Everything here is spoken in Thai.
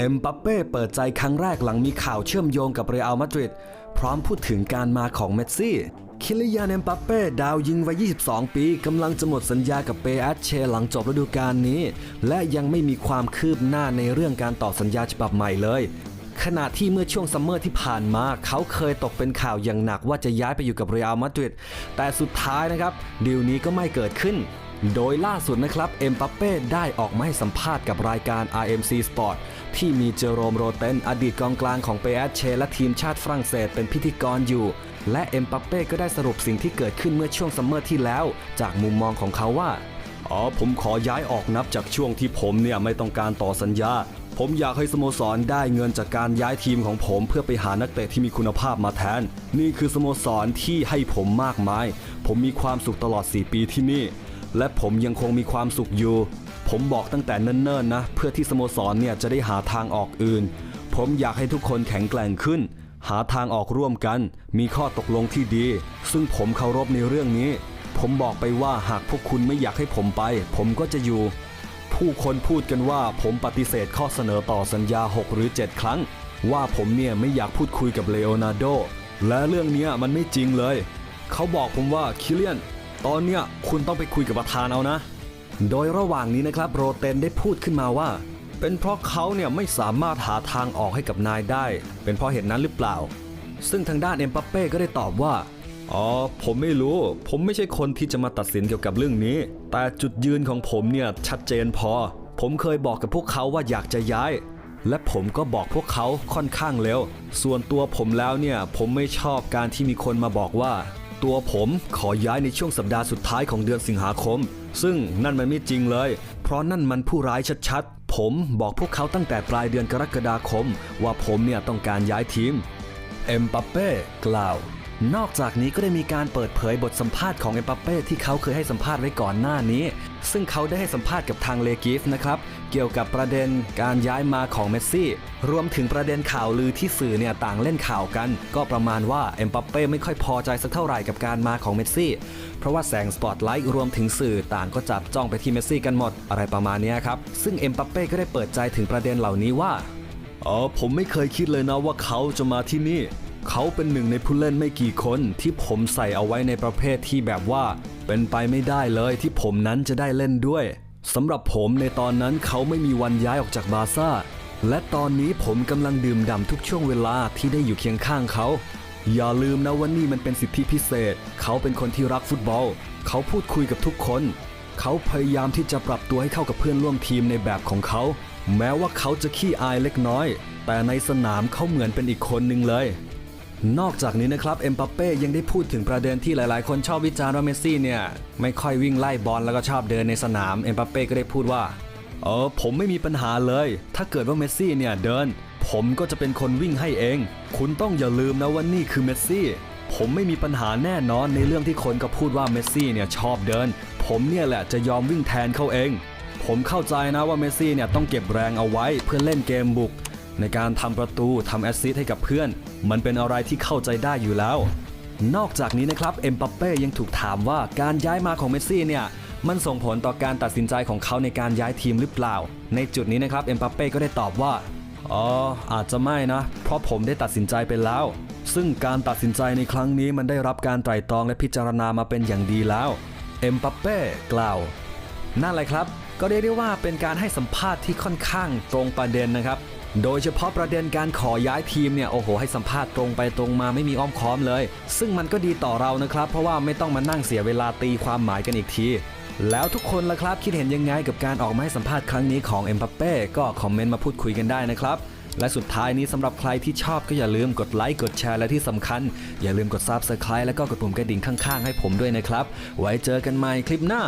เอ็มบัปเป้เปิดใจครั้งแรกหลังมีข่าวเชื่อมโยงกับเรอัลมาดริดพร้อมพูดถึงการมาของเมสซี่ คิลิยานเอ็มบัปเป้ดาวยิงวัย 22 ปีกำลังจะหมดสัญญากับเปแอชเชหลังจบฤดูกาลนี้ และยังไม่มีความคืบหน้าในเรื่องการต่อสัญญาฉบับใหม่เลย ขณะที่เมื่อช่วงซัมเมอร์ที่ผ่านมาเขาเคยตกเป็นข่าวอย่างหนักว่าจะย้ายไปอยู่กับเรอัลมาดริดแต่สุดท้ายนะครับดีลนี้ก็ไม่เกิดขึ้น โดยล่าสุดนะครับ เอ็มบัปเป้ได้ออกมาให้สัมภาษณ์กับรายการ RMC Sport ที่มีเจอโรมโรเตนอดีตกองกลางของเปแอชเชและทีมชาติฝรั่งเศสเป็นพิธีกรอยู่ และเอ็มบัปเป้ก็ได้สรุปสิ่งที่เกิดขึ้นเมื่อช่วงซัมเมอร์ที่แล้ว จากมุมมองของเขาว่า อ๋อผมขอย้ายออกนับจากช่วงที่ผมเนี่ยไม่ต้องการต่อสัญญา ผมอยากให้สโมสรได้เงินจากการย้ายทีมของผม เพื่อไปหานักเตะที่มีคุณภาพมาแทน นี่คือสโมสรที่ให้ผมมากมาย ผมมีความสุขตลอด 4 ปีที่นี่ และผมยังคงมีความสุขอยู่ ผมบอกตั้งแต่เนิ่นๆนะ เพื่อที่สโมสรเนี่ยจะได้หาทางออกอื่น ผมอยากให้ทุกคนแข็งแกร่งขึ้น หาทางออกร่วมกัน มีข้อตกลงที่ดี ซึ่งผมเคารพในเรื่องนี้ ผมบอกไปว่าหากพวกคุณไม่อยากให้ผมไป ผมก็จะอยู่ ผู้คนพูดกันว่าผมปฏิเสธข้อเสนอต่อสัญญา 6 หรือ 7 ครั้ง ว่าผมเนี่ยไม่อยากพูดคุยกับเลโอนาร์โดและเรื่องนี้มันไม่จริงเลย เขาบอกผมว่าคิเลียน ตอนเนี้ยคุณต้องไปคุยกับประธานเอานะ โดยระหว่างนี้นะครับโรเตนได้พูดขึ้นมาว่า เป็นเพราะเขาเนี่ยไม่สามารถหาทางออกให้กับนายได้ เป็นเพราะเหตุนั้นหรือเปล่า ซึ่งทางด้านเอ็มปัปเป้ก็ได้ตอบว่าอ๋อผมไม่รู้ ผมไม่ใช่คนที่จะมาตัดสินเกี่ยวกับเรื่องนี้ แต่จุดยืนของผมเนี่ยชัดเจนพอ ผมเคยบอกกับพวกเขาว่าอยากจะย้าย และผมก็บอกพวกเขาค่อนข้างเร็ว ส่วนตัวผมแล้วเนี่ยผมไม่ชอบการที่มีคนมาบอกว่า ตัวผมขอย้ายในช่วงสัปดาห์สุดท้ายของเดือนสิงหาคม ซึ่งนั่นมันไม่จริงเลย เพราะนั่นมันผู้ร้ายชัดๆ ผมบอกพวกเขาตั้งแต่ปลายเดือนกรกฎาคม ว่าผมเนี่ยต้องการย้ายทีม เอ็มปัปเป้กล่าว นอกจากนี้ก็ได้มีการเปิดเผยบทสัมภาษณ์ของเอ็มปัปเป้ที่เขาเคยให้สัมภาษณ์ไว้ก่อนหน้านี้ ซึ่งเขาได้ให้สัมภาษณ์กับทางเลกิฟนะครับ เกี่ยวกับประเด็นการย้ายมาของเมสซี่ รวมถึงประเด็นข่าวลือที่สื่อเนี่ยต่างเล่นข่าวกัน ก็ประมาณว่าเอ็มปัปเป้ไม่ค่อยพอใจสักเท่าไหร่กับการมาของเมสซี่ เพราะว่าแสงสปอตไลท์รวมถึงสื่อต่างก็จับจ้องไปที่เมสซี่กันหมดอะไรประมาณนี้ครับ ซึ่งเอ็มปัปเป้ก็ได้เปิดใจถึงประเด็นเหล่านี้ว่าอ๋อผมไม่เคยคิดเลยนะว่าเขาจะมาที่นี่ เขาเป็นหนึ่งในผู้เล่นไม่กี่คนที่ผมใส่เอาไว้ในประเภทที่แบบว่า เป็นไปไม่ได้เลยที่ผมนั้นจะได้เล่นด้วย สำหรับผมในตอนนั้นเขาไม่มีวันย้ายออกจากบาซ่า และตอนนี้ผมกำลังดื่มด่ำทุกช่วงเวลาที่ได้อยู่เคียงข้างเขา อย่าลืมนะว่านี่มันเป็นสิทธิพิเศษ เขาเป็นคนที่รักฟุตบอล เขาพูดคุยกับทุกคน เขาพยายามที่จะปรับตัวให้เข้ากับเพื่อนร่วมทีมในแบบของเขา แม้ว่าเขาจะขี้อายเล็กน้อย แต่ในสนามเขาเหมือนเป็นอีกคนหนึ่งเลย นอกจากนี้นะครับเอ็มบัปเป้ยังได้พูดถึงประเด็นที่หลายๆ คนชอบวิจารณ์ว่าเมสซี่เนี่ย ไม่ค่อยวิ่งไล่บอลแล้วก็ชอบเดินในสนามเอ็มบัปเป้ก็ได้พูดว่า เออผมไม่มีปัญหาเลย ถ้าเกิดว่าเมสซี่เนี่ยเดิน ผมก็จะเป็นคนวิ่งให้เอง คุณต้องอย่าลืมนะว่านี่คือเมสซี่ผมไม่มีปัญหาแน่นอนในเรื่องที่คนก็พูดว่าเมสซี่เนี่ยชอบเดิน ผมเนี่ยแหละจะยอมวิ่งแทนเขาเอง ผมเข้าใจนะว่าเมสซี่เนี่ยต้องเก็บแรงเอาไว้เพื่อเล่นเกมบุก ในการทำประตูทำแอสซิสต์ให้กับเพื่อน มันเป็นอะไรที่เข้าใจได้อยู่แล้ว นอกจากนี้นะครับเอ็มปัปเป้ยังถูกถามว่าการย้ายมาของเมสซี่เนี่ยมันส่งผลต่อการตัดสินใจของเขาในการย้ายทีมหรือเปล่า ในจุดนี้นะครับเอ็มปัปเป้ก็ได้ตอบว่าอ๋ออาจจะไม่นะ เพราะผมได้ตัดสินใจไปแล้ว ซึ่งการตัดสินใจในครั้งนี้มันได้รับการไตร่ตรองและพิจารณามาเป็นอย่างดีแล้วเอ็มปัปเป้กล่าวนั่นแหละครับ ก็เรียกได้ว่าเป็นการให้สัมภาษณ์ที่ค่อนข้างตรงประเด็นนะครับ โดยเฉพาะประเด็นการขอย้ายทีมเนี่ยโอ้โหให้สัมภาษณ์ตรงไปตรงมาไม่มีอ้อมค้อมเลย ซึ่งมันก็ดีต่อเรานะครับ เพราะว่าไม่ต้องมานั่งเสียเวลาตีความหมายกันอีกที แล้วทุกคนล่ะครับคิดเห็นยังไงกับการออกมาให้สัมภาษณ์ครั้งนี้ของเอ็มบัปเป้ก็คอมเมนต์มาพูดคุยกันได้นะครับ และสุดท้ายนี้สำหรับใครที่ชอบก็อย่าลืมกดไลค์กดแชร์และที่สำคัญ อย่าลืมกด Subscribe แล้วก็กดปุ่มกระดิ่งข้างๆ ให้ผมด้วยนะครับ ไว้เจอกันใหม่คลิปหน้า